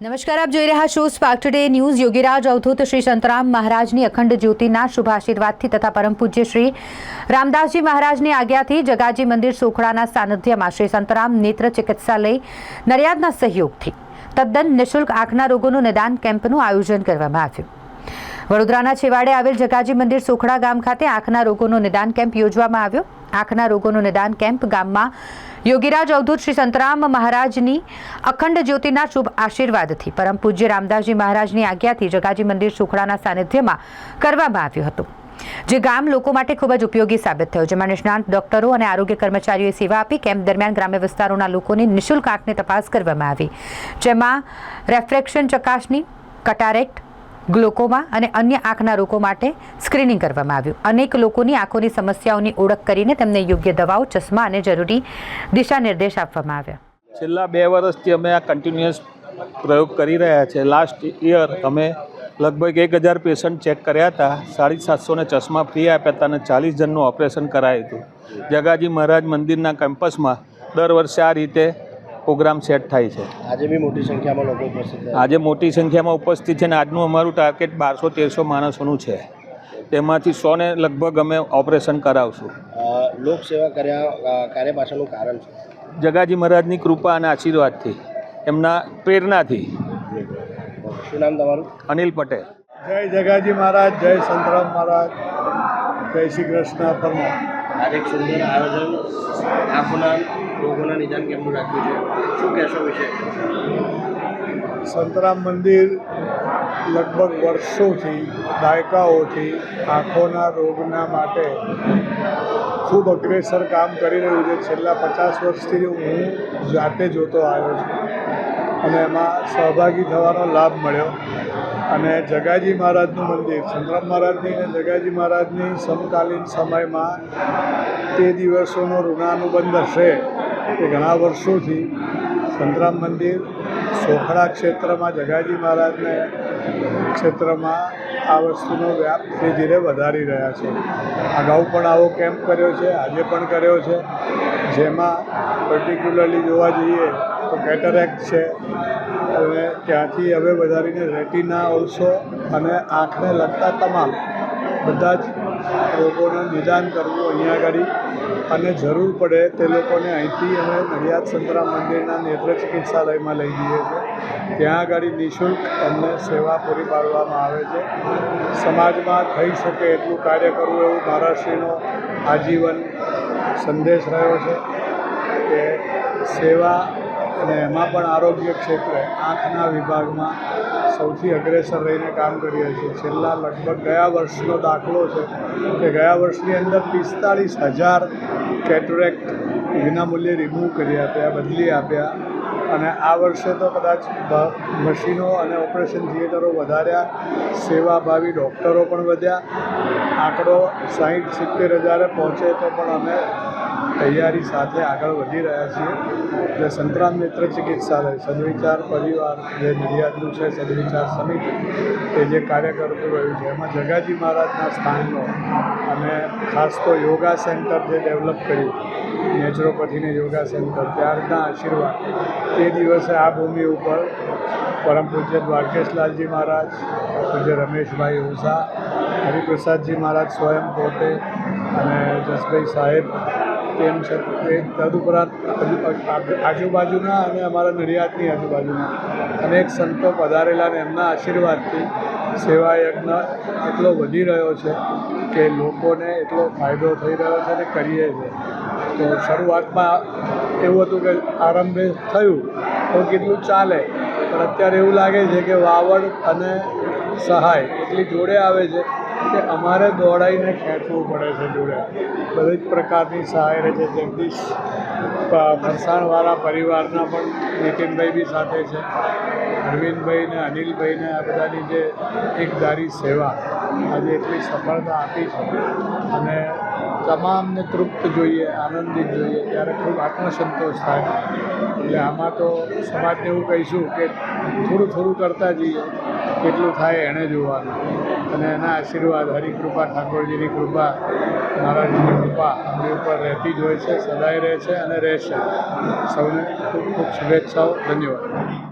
નમસ્કાર, આપ જોઈ રહ્યા છો spark today news Yogiraj Avadhoot Shri Santram મહારાજની અખંડ જ્યોતિના શુભ આશીર્વાદથી તથા પરમ પૂજ્ય શ્રી રામદાસજી મહારાજની આજ્ઞાથી જગાજી મંદિર સોખડાના સાનિધ્યમાં શ્રી સંતરામ નેત્ર ચિકિત્સાલય નડિયાદના સહયોગથી તદ્દન નિઃશુલ્ક આંખના રોગોનું નિદાન કેમ્પનું આયોજન કરવામાં આવ્યું. વડોદરાના છેવાડે આવેલ જગાજી મંદિર સોખડા ગામ ખાતે આંખના રોગોનો નિદાન કેમ્પ યોજવામાં આવ્યો. આંખના રોગોનો નિદાન કેમ્પ ગામમાં યોગીરાજ અવધૂત શ્રી સંતરામ મહારાજની અખંડ જ્યોતિના શુભ આશીર્વાદથી. પરમ પૂજ્ય રામદાસજી મહારાજની આજ્ઞાથી જગાજી મંદિર સુખડાના સાનિધ્યમાં કરવામાં આવ્યું હતું, જે ગામ લોકો માટે ખૂબ જ ઉપયોગી સાબિત થયો. જેમાં નિષ્ણાંત ડોક્ટરો અને આરોગ્ય કર્મચારીઓએ સેવા આપી, કેમ્પ દરમિયાન ગ્રામ્ય વિસ્તારોના લોકોની નિઃશુલ્ક આંખની તપાસ કરવામાં આવી. જેમાં રેફ્રેક્શન ચકાસણી, કટારેક્ટ ગ્લોકોમા અને અન્ય આંખના રોગો માટે સ્ક્રીનિંગ કરવામાં આવ્યું. અનેક લોકોની આંખોની સમસ્યાઓની ઓળખ કરીને તેમને યોગ્ય દવાઓ, ચશ્મા અને જરૂરી દિશા નિર્દેશ આપવામાં આવ્યા. છેલ્લા બે વર્ષથી અમે આ કન્ટિન્યુઅસ પ્રયોગ કરી રહ્યા છે. લાસ્ટ યર અમે લગભગ એક હજાર પેશન્ટ ચેક કર્યા હતા. સાડી સાતસોને ચશ્મા ફ્રી આપ્યા હતા અને ચાલીસ જણનું ઓપરેશન કરાયું હતું. જગાજી મહારાજ મંદિરના કેમ્પસમાં દર વર્ષે આ રીતે પ્રોગ્રામ સેટ થાય છે. આજે બી મોટી સંખ્યામાં લોકો ઉપસ્થિત આજે મોટી સંખ્યામાં ઉપસ્થિત છે અને આજનું અમારું ટાર્ગેટ બારસો તેરસો માણસોનું છે. તેમાંથી સોને લગભગ અમે ઓપરેશન કરાવશું. લોકસેવા કર્યા કાર્ય પાછળનું કારણ છે જગાજી મહારાજની કૃપા અને આશીર્વાદથી એમના પ્રેરણાથી. શું નામ તમારું? અનિલ પટેલ. જય જગાજી મહારાજ જય સંતરામ મહારાજ જય શ્રી કૃષ્ણ પરમા આજે એક સુંદર આયોજન આંખોના રોગોના નિદાન કેમનું રાખ્યું છે? શું કહેશો વિશે? સંતરામ મંદિર લગભગ વર્ષોથી દાયકાઓથી આંખોના રોગના માટે ખૂબ અગ્રેસર કામ કરી રહ્યું છે. છેલ્લા પચાસ વર્ષથી હું જાતે જોતો આવ્યો છું અને એમાં સહભાગી થવાનો લાભ મળ્યો. અને જગાજી મહારાજનું મંદિર, સંતરામ મહારાજની અને જગાજી મહારાજની સમકાલીન સમયમાં તે દિવસોનો ઋણાનુબંધ હશે. કે ઘણા વર્ષોથી સંતરામ મંદિર સોખડા ક્ષેત્રમાં, જગાજી મહારાજને ક્ષેત્રમાં આ વસ્તુનો વ્યાપ ધીરે ધીરે વધારી રહ્યા છે. અગાઉ પણ આવો કેમ્પ કર્યો છે, આજે પણ કર્યો છે. જેમાં પર્ટિક્યુલરલી જોવા જઈએ તો કેટરેક્ટ છે અને ત્યાંથી હવે વધારીને રેટિના ઓલસો અને આંખને લગતા તમામ બધા જ રોગોનું નિદાન કરવું અહીંયા આગળ અને જરૂર પડે તે લોકોને અહીંથી અમે નડિયાદ સંતરામ મંદિરના નેત્ર ચિકિત્સાલયમાં લઈ જઈએ છીએ. ત્યાં આગળ નિઃશુલ્ક એમને સેવા પૂરી પાડવામાં આવે છે. સમાજમાં થઈ શકે એટલું કાર્ય કરવું એવું મહારાષ્ટ્રીનો આજીવન સંદેશ રહ્યો છે કે સેવા અને એમાં પણ આરોગ્ય ક્ષેત્રે આંખના વિભાગમાં સૌથી અગ્રેસર રહીને કામ કરીએ છીએ. છેલ્લા લગભગ ગયા વર્ષનો દાખલો છે કે ગયા વર્ષની અંદર પિસ્તાળીસ હજાર કેટરેક્ટ વિનામૂલ્યે રિમૂવ કરી આપ્યા, બદલી આપ્યા. અને આ વર્ષે તો કદાચ મશીનો અને ઓપરેશન થિયેટરો વધાર્યા, સેવાભાવી ડૉક્ટરો પણ વધ્યા. આંકડો સાહીઠ સિત્તેર હજારે પહોંચે તો પણ અમે તૈયારી સાથે આગળ વધી રહ્યા છીએ. એટલે સંતરામ મિત્ર ચિકિત્સાલય, સદવિચાર પરિવાર જે નડિયાદનું છે, સદવિચાર સમિતિ, એ જે કાર્ય કરતું રહ્યું છે, એમાં જગાજી મહારાજના સ્થાનનો અને ખાસ તો યોગા સેન્ટર જે ડેવલપ કર્યું, નેચરોપથીને યોગા સેન્ટર, ત્યારના આશીર્વાદ, તે દિવસે આ ભૂમિ ઉપર પરમ પૂજ્ય દ્વારકેશલાલજી મહારાજ પૂજ્ય રમેશભાઈ ઓઝા, હરિપ્રસાદજી મહારાજ સ્વયં પોતે અને જસભાઈ સાહેબ તેમ છતાં તદુપરાંત આજુ- આજુબાજુના અને અમારા નડિયાદની આજુબાજુના અનેક સંતો પધારેલા અને એમના આશીર્વાદથી સેવા યજ્ઞ એટલો વધી રહ્યો છે કે લોકોને એટલો ફાયદો થઈ રહ્યો છે અને કરીએ છીએ તો શરૂઆતમાં એવું હતું કે આરંભે થયું તો કેટલું ચાલે, પણ અત્યારે એવું લાગે છે કે વાવડ અને સહાય એટલી જોડે આવે છે કે અમારે દોડાઈને ખેંચવું પડે છે જોડે બધી જ પ્રકારની સહાય રહે છે. જગદીશ ફરસાણવાળા પરિવારના પણ નીતિનભાઈ બી સાથે છે. અરવિંદભાઈ ને અનિલભાઈને આ બધાની જે એકધારી સેવા આજે એટલી સફળતા આપી છે. અને તમામને તૃપ્ત જોઈએ, આનંદિત જોઈએ, ત્યારે ખૂબ આત્મસંતોષ થાય. એટલે આમાં તો સમાજને એવું કહીશું કે થોડું થોડું કરતા જઈએ, કેટલું થાય એણે જોવાનું. અને એના આશીર્વાદ, હરિકૃપા, ઠાકોરજીની કૃપા મહારાજની કૃપા અમારી ઉપર રહેતી જ હોય છે, સદાય રહે છે અને રહેશે. સૌને ખૂબ ખૂબ શુભેચ્છાઓ, ધન્યવાદ.